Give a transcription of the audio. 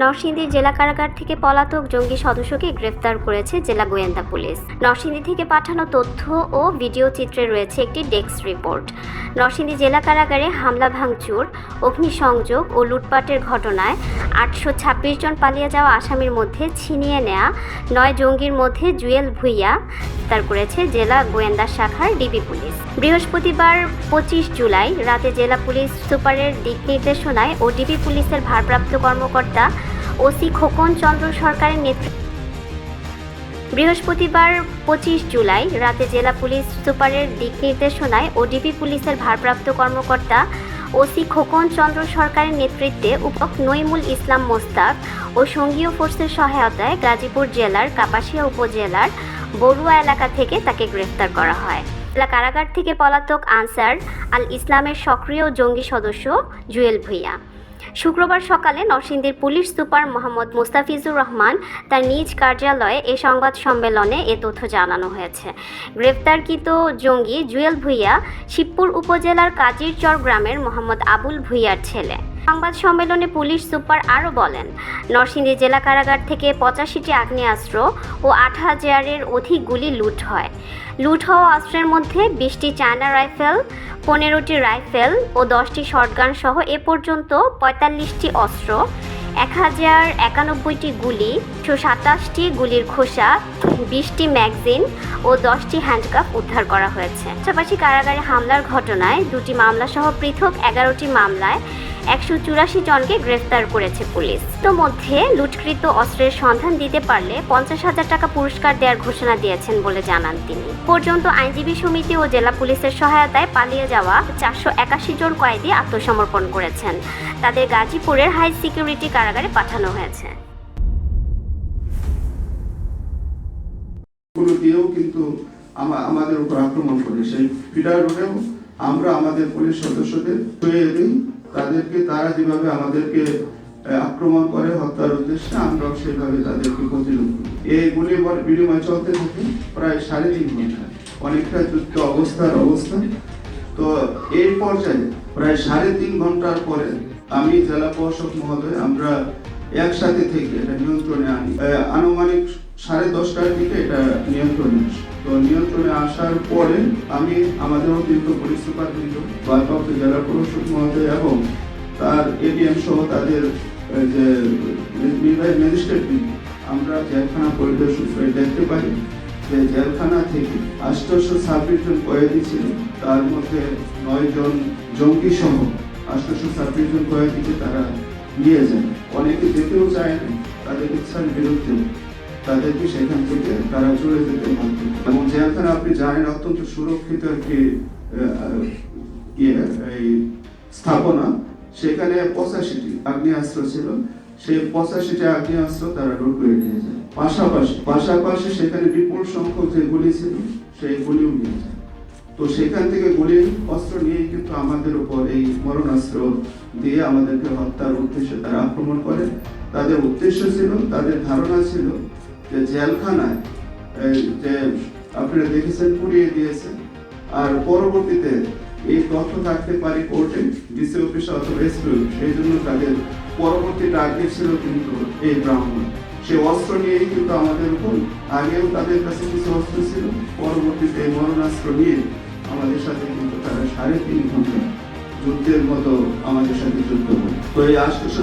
নরসিংদী জেলা কারাগার থেকে পলাতক জঙ্গি সদস্যকে গ্রেফতার করেছে জেলা গোয়েন্দা পুলিশ। নরসিংদী থেকে পাঠানো তথ্য ও ভিডিও চিত্রে রয়েছে একটি ডেস্ক রিপোর্ট। নরসিংদী জেলা কারাগারে হামলা, ভাঙচুর, অগ্নিসংযোগ ও লুটপাটের ঘটনায় আটশো ছাব্বিশ জন পালিয়ে যাওয়া আসামির মধ্যে ছিনিয়ে নেওয়া নয় জঙ্গির মধ্যে জুয়েল ভুইয়া গ্রেফতার করেছে জেলা গোয়েন্দা শাখার ডিবি পুলিশ। বৃহস্পতিবার পঁচিশ জুলাই রাতে জেলা পুলিশ সুপারের দিক নির্দেশনায় ও ডিবি পুলিশের ভারপ্রাপ্ত কর্মকর্তা ওসি খোকন চন্দ্র সরকারের নেতৃত্বে বৃহস্পতিবার পঁচিশ জুলাই রাতে জেলা পুলিশ সুপারের দিক নির্দেশনায় ও ডিবি পুলিশের ভারপ্রাপ্ত কর্মকর্তা ওসি খোকন চন্দ্র সরকারের নেতৃত্বে উপক নইমুল ইসলাম মোস্তাক ও সঙ্গীয় ফোর্সের সহায়তায় গাজীপুর জেলার কাপাসিয়া উপজেলার বড়ুয়া এলাকা থেকে তাকে গ্রেফতার করা হয়। জেলা কারাগার থেকে পলাতক আনসার আল ইসলামের সক্রিয় জঙ্গি সদস্য জুয়েল ভুইয়া। শুক্রবার সকালে নরসিংদীর পুলিশ সুপার মোহাম্মদ মুস্তাফিজুর রহমান তার নিজ কার্যালয়ে এ সংবাদ সম্মেলনে এ তথ্য জানানো হয়েছে। গ্রেপ্তারকৃত জঙ্গি জুয়েল ভুইয়া শিবপুর উপজেলার কাজিরচর গ্রামের মোহাম্মদ আবুল ভুইয়ার ছেলে। সংবাদ সম্মেলনে পুলিশ সুপার আরও বলেন, নরসিংদী জেলা কারাগার থেকে পঁচাশিটি আগ্নেয়াস্ত্র ও আট হাজারের অধিক গুলি লুট হয়। লুট হওয়া অস্ত্রের মধ্যে বিশটি চায়না রাইফেল পনেরোটি রাইফেল ও দশটি শটগান সহ এ পর্যন্ত পঁয়তাল্লিশটি অস্ত্র এক হাজার একানব্বইটি গুলি, একশো সাতাশটি গুলির খোসা, বিশটি ম্যাগজিন ও দশটি হ্যান্ডকাপ উদ্ধার করা হয়েছে। পাশাপাশি কারাগারে হামলার ঘটনায় দুটি মামলাসহ পৃথক এগারোটি মামলায় একশো চুরাশি জনকে গ্রেফতার করেছে পুলিশ। মধ্যে লুটকৃত অস্ত্রের সন্ধান দিতে পারলে পঞ্চাশ হাজার টাকা পুরস্কার দেওয়ার ঘোষণা দিয়েছেন বলে জানান তিনি। পর্যন্ত আইনজীবী সমিতি ও জেলা পুলিশের সহায়তায় পালিয়ে যাওয়া চারশো একাশি জন কয়েদি আত্মসমর্পণ করেছেন। তাদের গাজীপুরের হাই সিকিউরিটি কারাগারে পাঠানো হয়েছে। কিন্তু আমাদের উপর আক্রমণ করে সেই ফিডার আমরা আমাদের পুলিশ সদস্যদের তাদেরকে, তারা যেভাবে আমাদেরকে আক্রমণ করে হত্যার উদ্দেশ্যে, আমরাও সেভাবে তাদেরকে প্রতিরোধ করি। এই গুলি বিনিময় চলতে থাকে, প্রায় সাড়ে তিন ঘণ্টা। অনেকটা যুদ্ধ অবস্থার অবস্থা। তো এই পর্যায়ে, প্রায় সাড়ে তিন ঘণ্টার পরে আমি জেলা প্রশাসক মহোদয়, আমরা একসাথে থেকে এটা নিয়ন্ত্রণে আনি। আনুমানিক সাড়ে দশটার দিকে এটা নিয়ন্ত্রণে তো নিয়ন্ত্রণে আসার পরে আমি আমাদের অতিরিক্ত পুলিশ সুপারবৃন্দ ভারপ্রাপ্ত জেলা প্রশাসক মহোদয় এবং তার এডিএম সহ তাদের যে নির্বাহী ম্যাজিস্ট্রেট আমরা জেলখানা পরিদর্শন করে দেখতে পাই যে জেলখানা থেকে আষ্টশো ছাব্বিশ জন কয়েদি ছিল, তার মধ্যে নয় জন জঙ্গি সহ আষ্টশো ছাব্বিশ জন কয়েদিকে তারা অনেকে যেতেও তাদের ইচ্ছার বিরুদ্ধে। তাদেরকে সেখান থেকে তারা চলে যেতে এবং জেলখানা আপনি জানেন, অত্যন্ত সুরক্ষিত একটি ইয়ে এই স্থাপনা। সেখানে পঁচাশিটি আগ্নেয়াস্ত্র ছিল। সেই পঁচাশিটি আগ্নেয়াস্ত্র তারা লুট করে নিয়ে যায়। পাশাপাশি পাশাপাশি সেখানে বিপুল সংখ্যক যে গুলি ছিল, সেই গুলিও নিয়ে যায়। তো সেখান থেকে গুলি অস্ত্র নিয়ে কিন্তু আমাদের উপর এই মরণাস্ত্র দিয়ে আমাদেরকে হত্যার উদ্দেশ্যে তারা আক্রমণ করে। তাদের উদ্দেশ্য ছিল, তাদের ধারণা ছিল যে জেলখানায় যে আপনারা দেখেছেন, পুড়িয়ে দিয়েছেন আর পরবর্তীতে এই তথ্য থাকতে পারে কোর্টে, ডিসি অফিস অথবা এসপি সেই জন্য তাদের পরবর্তী টার্গেট ছিল কিন্তু এই ব্রাহ্মণ। সে অস্ত্র নিয়েই কিন্তু আমাদের উপর। আগেও তাদের কাছে কিছু অস্ত্র ছিল, পরবর্তীতে মরণাস্ত্র নিয়ে আমাদের সাথে কিন্তু তারা সাড়ে তিন ঘণ্টা যুদ্ধের মতো আমাদের সাথে যুদ্ধ করে। তো এই আষ্টশো